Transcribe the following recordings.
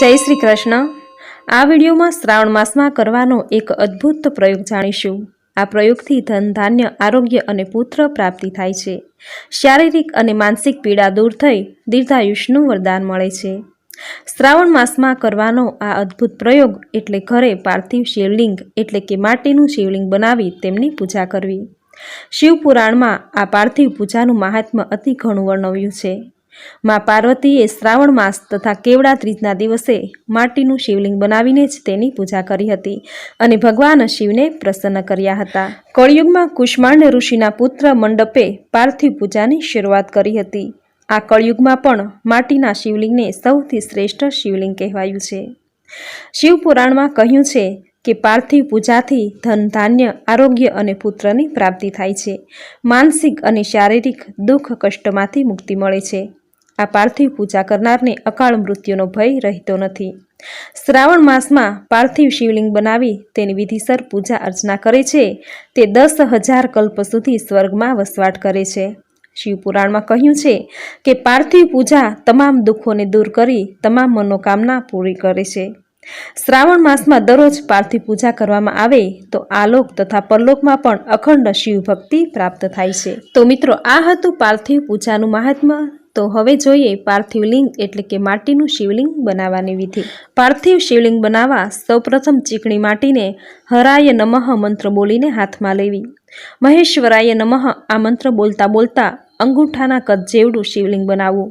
જય શ્રી કૃષ્ણ. આ વિડીયોમાં શ્રાવણ માસમાં કરવાનો એક અદ્ભુત પ્રયોગ જાણીશું. આ પ્રયોગથી ધન, ધાન્ય, આરોગ્ય અને પુત્ર પ્રાપ્તિ થાય છે. શારીરિક અને માનસિક પીડા દૂર થઈ દીર્ઘાયુષ્યનું વરદાન મળે છે. શ્રાવણ માસમાં કરવાનો આ અદ્ભુત પ્રયોગ એટલે ઘરે પાર્થિવ શિવલિંગ એટલે કે માટીનું શિવલિંગ બનાવી તેમની પૂજા કરવી. શિવપુરાણમાં આ પાર્થિવ પૂજાનું મહાત્મ્ય અતિ ઘણું વર્ણવ્યું છે. માં પાર્વતીએ શ્રાવણ માસ તથા કેવડા ત્રીજના દિવસે માટીનું શિવલિંગ બનાવીને જ તેની પૂજા કરી હતી અને ભગવાન શિવને પ્રસન્ન કર્યા હતા. કળિયુગમાં કુષ્માંડ ઋષિના પુત્ર મંડપે પાર્થિવ પૂજાની શરૂઆત કરી હતી. આ કળિયુગમાં પણ માટીના શિવલિંગને સૌથી શ્રેષ્ઠ શિવલિંગ કહેવાયું છે. શિવપુરાણમાં કહ્યું છે કે પાર્થિવ પૂજાથી ધન, ધાન્ય, આરોગ્ય અને પુત્રની પ્રાપ્તિ થાય છે. માનસિક અને શારીરિક દુઃખ કષ્ટમાંથી મુક્તિ મળે છે. આ પાર્થિવ પૂજા કરનારને અકાળ મૃત્યુનો ભય રહેતો નથી. શ્રાવણ માસમાં પાર્થિવ શિવલિંગ બનાવી તેની વિધિસર પૂજા અર્ચના કરે છે. તે દસ હજાર કલ્પ સુધી સ્વર્ગમાં વસવાટ કરે છે. શિવપુરાણમાં કહ્યું છે કે પાર્થિવ પૂજા તમામ દુઃખોને દૂર કરી તમામ મનોકામના પૂરી કરે છે. શ્રાવણ માસમાં દરરોજ પાર્થિવ પૂજા કરવામાં આવે તો આલોક તથા પરલોકમાં પણ અખંડ શિવ ભક્તિ પ્રાપ્ત થાય છે. તો મિત્રો, આ હતું પાર્થિવ પૂજાનું મહાત્મ્ય. તો હવે જોઈએ પાર્થિવ લિંગ એટલે કે માટીનું શિવલિંગ બનાવવાની વિધિ. પાર્થિવ શિવલિંગ બનાવવા સૌપ્રથમ ચીકણી માટીને હરાય નમઃ મંત્ર બોલીને હાથમાં લેવી. મહેશ્વરાય નમઃ આ મંત્ર બોલતા બોલતા અંગૂઠાના કદ જેવડું શિવલિંગ બનાવવું.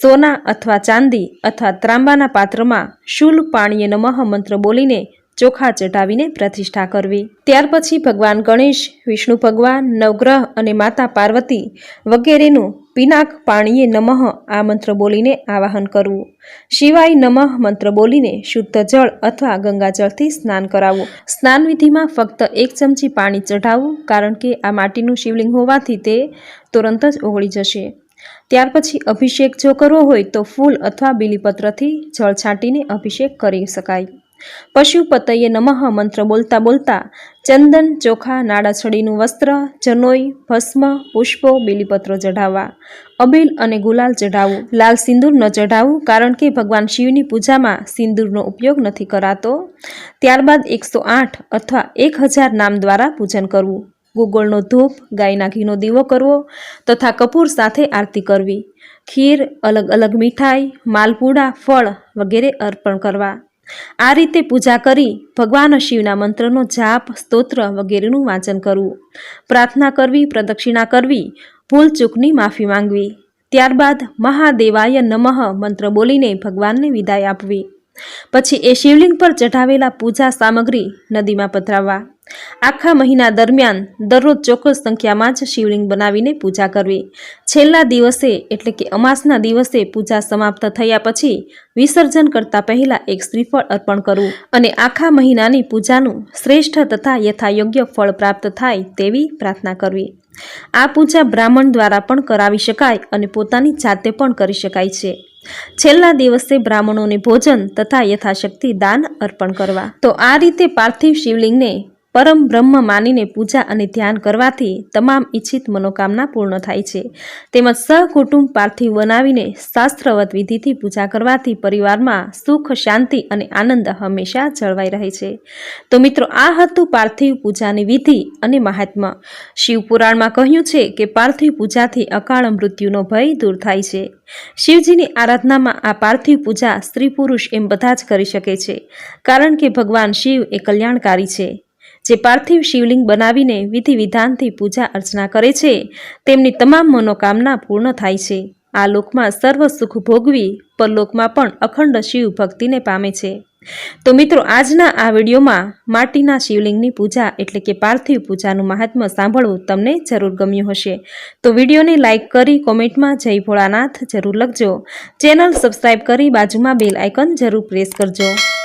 સોના અથવા ચાંદી અથવા ત્રાંબાના પાત્રમાં શૂલ પાણીએ નમઃ મંત્ર બોલીને ચોખા ચઢાવીને પ્રતિષ્ઠા કરવી. ત્યાર પછી ભગવાન ગણેશ, વિષ્ણુ ભગવાન, નવગ્રહ અને માતા પાર્વતી વગેરેનું પિનાક પાણીએ નમઃ આ મંત્ર બોલીને આવાહન કરવું. શિવાય નમઃ મંત્ર બોલીને શુદ્ધ જળ અથવા ગંગાજળથી સ્નાન કરાવવું. સ્નાન વિધિમાં ફક્ત એક ચમચી પાણી ચઢાવવું કારણ કે આ માટીનું શિવલિંગ હોવાથી તે તુરંત જ ઓગળી જશે. ત્યાર પછી અભિષેક જો કરવો હોય તો ફૂલ અથવા બીલીપત્રથી જળ છાંટીને અભિષેક કરી શકાય. પશુપતયે નમઃ મંત્ર બોલતા બોલતા ચંદન, ચોખા, નાડાછડીનું વસ્ત્ર, જનોઈ, ભસ્મ, પુષ્પો, બિલીપત્રો ચઢાવવા. અબીલ અને ગુલાલ ચઢાવવું લાલ સિંદૂર ન ચઢાવવું કારણ કે ભગવાન શિવની પૂજામાં સિંદૂરનો ઉપયોગ નથી કરાતો. ત્યારબાદ એકસો આઠ અથવા એક હજાર નામ દ્વારા પૂજન કરવું. ગુગળનો ધૂપ, ગાયના ઘીનો દીવો કરવો તથા કપૂર સાથે આરતી કરવી. ખીર, અલગ અલગ મીઠાઈ, માલપુડા, ફળ વગેરે અર્પણ કરવા. આ રીતે પૂજા કરી ભગવાન શિવના મંત્રનો જાપ, સ્તોત્ર વગેરેનું વાંચન કરવું. પ્રાર્થના કરવી, પ્રદક્ષિણા કરવી, ભૂલ ચૂકની માફી માંગવી. ત્યારબાદ મહાદેવાય નમઃ મંત્ર બોલીને ભગવાનને વિદાય આપવી. પછી એ શિવલિંગ પર ચઢાવેલા પૂજા સામગ્રી નદીમાં પધરાવવા. આખા મહિના દરમિયાન દરરોજ ચોક્કસ સંખ્યામાં જ શિવલિંગ બનાવીને પૂજા કરવી. છેલ્લા દિવસે એટલે કે અમાસના દિવસે પૂજા સમાપ્ત થયા પછી વિસર્જન કરતા પહેલા એક શ્રીફળ અર્પણ કરવું અને આખા મહિનાની પૂજાનું શ્રેષ્ઠ તથા યથાયોગ્ય ફળ પ્રાપ્ત થાય તેવી પ્રાર્થના કરવી. આ પૂજા બ્રાહ્મણ દ્વારા પણ કરાવી શકાય અને પોતાની જાતે પણ કરી શકાય છે. છેલ્લા દિવસે બ્રાહ્મણોને ભોજન તથા યથાશક્તિ દાન અર્પણ કરવા. તો આ રીતે પાર્થિવ શિવલિંગને પરમ બ્રહ્મ માનીને પૂજા અને ધ્યાન કરવાથી તમામ ઈચ્છિત મનોકામના પૂર્ણ થાય છે. તેમજ સહકુટુંબ પાર્થિવ બનાવીને શાસ્ત્રવત વિધિથી પૂજા કરવાથી પરિવારમાં સુખ, શાંતિ અને આનંદ હંમેશા જળવાઈ રહે છે. તો મિત્રો, આ હતું પાર્થિવ પૂજાની વિધિ અને મહાત્મા શિવપુરાણમાં કહ્યું છે કે પાર્થિવ પૂજાથી અકાળ મૃત્યુનો ભય દૂર થાય છે. શિવજીની આરાધનામાં આ પાર્થિવ પૂજા સ્ત્રી પુરુષ એમ બધા જ કરી શકે છે. કારણ કે ભગવાન શિવ એ કલ્યાણકારી છે. જે પાર્થિવ શિવલિંગ બનાવીને વિધિ વિધાનથી પૂજા અર્ચના કરે છે, તેમની તમામ મનોકામના પૂર્ણ થાય છે. આ લોકમાં સર્વ સુખ ભોગવી પરલોકમાં પણ અખંડ શિવ ભક્તિને પામે છે. તો મિત્રો, આજના આ વિડીયોમાં માટીના શિવલિંગની પૂજા એટલે કે પાર્થિવ પૂજાનું મહાત્મ્ય સાંભળવું તમને જરૂર ગમ્યું હશે. તો વિડીયોને લાઇક કરી કોમેન્ટમાં જય ભોળાનાથ જરૂર લખજો. ચેનલ સબસ્ક્રાઈબ કરી બાજુમાં બેલ આઇકન જરૂર પ્રેસ કરજો.